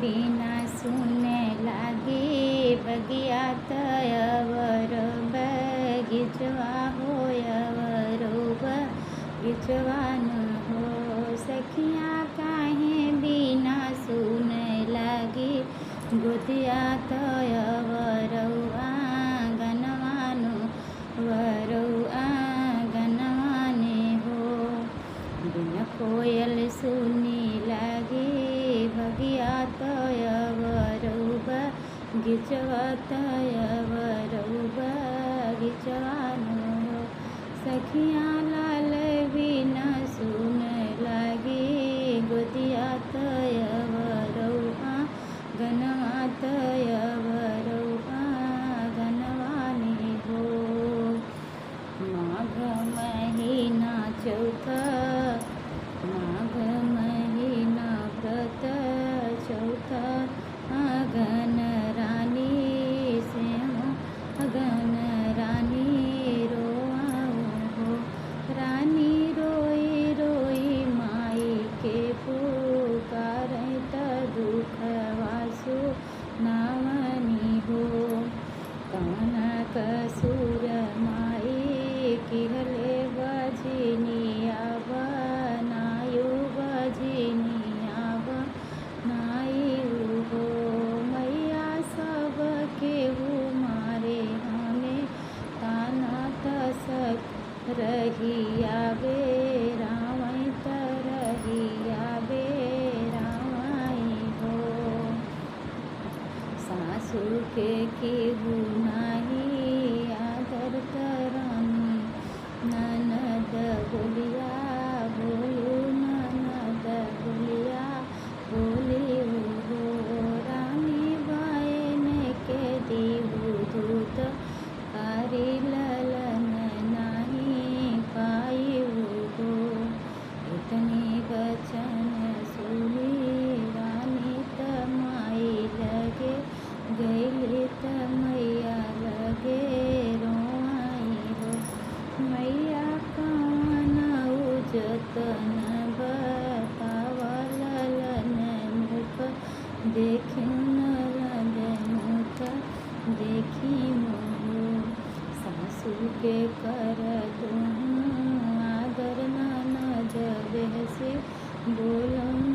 વિના સુને લાગે બગિયા તયવર બગીચવા હોય વરોબ ગીચવાનું હો સખિયા કાહે બિના સુને લાગે ગોધિયા તય વરવા ગનવાનું આ ગનવાને હો બિન કોયલ સુન गीचवातायावर उभा गीचवानो सखियाला सुख की गुनाही देखे न देखी मुहु। सासू के कर तुम आदर ना नज़र से बोलम